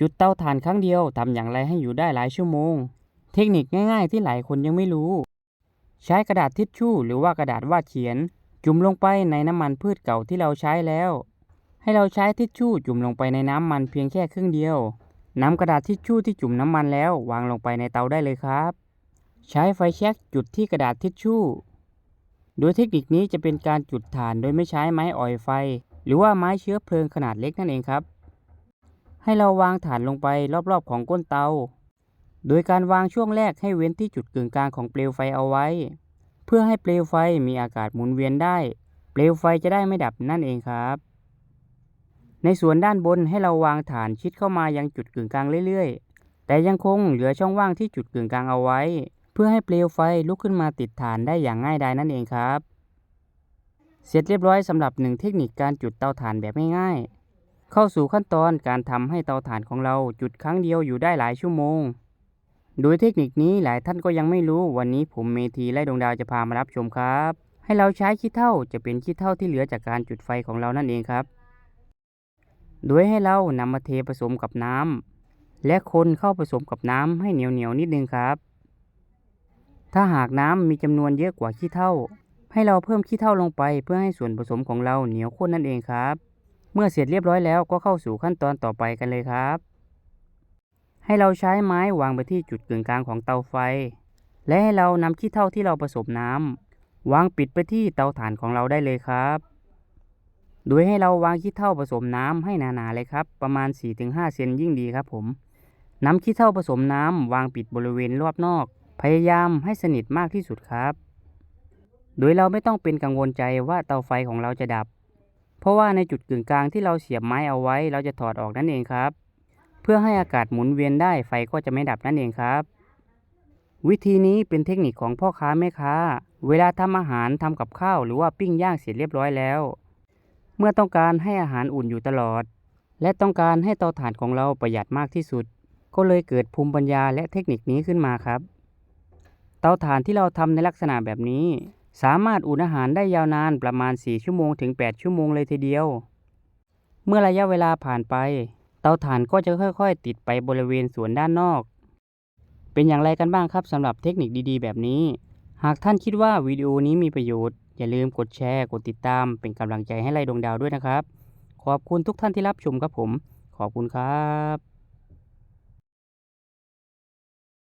จุดเตาถ่านครั้งเดียวทำอย่างไรให้อยู่ได้หลายชั่วโมง เทคนิคง่ายๆที่หลายคนยังไม่รู้ ใช้กระดาษทิชชู่ หรือว่ากระดาษวาดเขียน จุ่มลงไปในน้ำมันพืชเก่าที่เราใช้แล้ว ให้เราใช้ทิชชู่จุ่มลงไปในน้ำมันเพียงแค่ครึ่งเดียวนำกระดาษทิชชู่ที่จุ่มน้ำมันแล้ววางลงไปในเตาได้เลยครับ ใช้ไฟแช็กจุดที่กระดาษทิชชู่ โดยเทคนิคนี้จะเป็นการจุดถ่านโดยไม่ใช้ไม้อ่อยไฟ หรือว่าไม้เชื้อเพลิงขนาดเล็กนั่นเองครับ ให้เราวางถ่านลงไปรอบๆของก้นเตา โดยการวางช่วงแรกให้เว้นที่จุดกึ่งกลางของเปลวไฟเอาไว้ เพื่อให้เปลวไฟมีอากาศหมุนเวียนได้ เปลวไฟจะได้ไม่ดับนั่นเองครับ ในส่วนด้านบนให้เราวางฐานชิดเข้ามายังจุดกึ่งกลางเรื่อยๆ แต่ยังคงเหลือช่องว่างที่จุดกึ่งกลางเอาไว้ เพื่อให้เปลวไฟลุกขึ้นมาติดฐานได้อย่างง่ายดายนั่นเองครับ เสร็จเรียบร้อยสำหรับหนึ่งเทคนิคการจุดเตาถ่านแบบง่ายๆ เข้าสู่ขั้นตอนการทำให้เตาถ่านของเราจุดครั้งเดียวอยู่ได้หลายชั่วโมง โดยเทคนิคนี้หลายท่านก็ยังไม่รู้วันนี้ผมเมธีและดวงดาวจะพามารับชมครับ ให้เราใช้ขี้เถ้าจะเป็นขี้เถ้าที่เหลือจากการจุดไฟของเรานั่นเองครับ โดยให้เรานำมาเทผสมกับน้ำและคนเข้าผสมกับน้ำให้เหนียวเหนียวนิดนึงครับ ถ้าหากน้ำมีจำนวนเยอะกว่าขี้เถ้าให้เราเพิ่มขี้เถ้าลงไปเพื่อให้ส่วนผสมของเราเหนียวข้นนั่นเองครับ เมื่อเสร็จเรียบร้อยแล้วก็เข้าสู่ขั้นตอนต่อไปกันเลยครับ ให้เราใช้ไม้วางไปที่จุดกึ่งกลางของเตาไฟ และให้เรานำขี้เถ้าที่เราผสมน้ำวางปิดไปที่เตาถ่านของเราได้เลยครับ โดยให้เราวางขี้เถ้าผสมน้ำให้หนาๆเลยครับ ประมาณ 4-5 เซนยิ่งดีครับผมนำขี้เถ้าผสมน้ำวางปิดบริเวณรอบนอก พยายามให้สนิทมากที่สุดครับ โดยเราไม่ต้องเป็นกังวลใจว่าเตาไฟของเราจะดับ เพราะว่าในจุดกึ่งกลางที่เราเสียบไม้เอาไว้ เราจะถอดออกนั่นเองครับ เพื่อให้อากาศหมุนเวียนได้ไฟก็จะไม่ดับนั่นเองครับ วิธีนี้เป็นเทคนิคของพ่อค้าแม่ค้า เวลาทำอาหารทำกับข้าวหรือว่าปิ้งย่างเสร็จเรียบร้อยแล้ว เมื่อต้องการให้อาหารอุ่นอยู่ตลอด และต้องการให้เตาถ่านของเราประหยัดมากที่สุด ก็เลยเกิดภูมิปัญญาและเทคนิคนี้ขึ้นมาครับ เตาถ่านที่เราทำในลักษณะแบบนี้ สามารถอุ่นอาหารได้ยาวนานประมาณ 4 ชั่วโมงถึง 8 ชั่วโมงเลยทีเดียว เมื่อระยะเวลาผ่านไป เตาถ่านก็จะค่อยๆ ติดไปบริเวณส่วนด้านนอก เป็นอย่างไรกันบ้างครับสำหรับเทคนิคดีๆ แบบนี้ หากท่านคิดว่าวิดีโอนี้มีประโยชน์ อย่าลืมกดแชร์ กดติดตาม เป็นกำลังใจให้ไล่ดวงดาวด้วยนะครับ ขอบคุณทุกท่านที่รับชมครับผม ขอบคุณครับ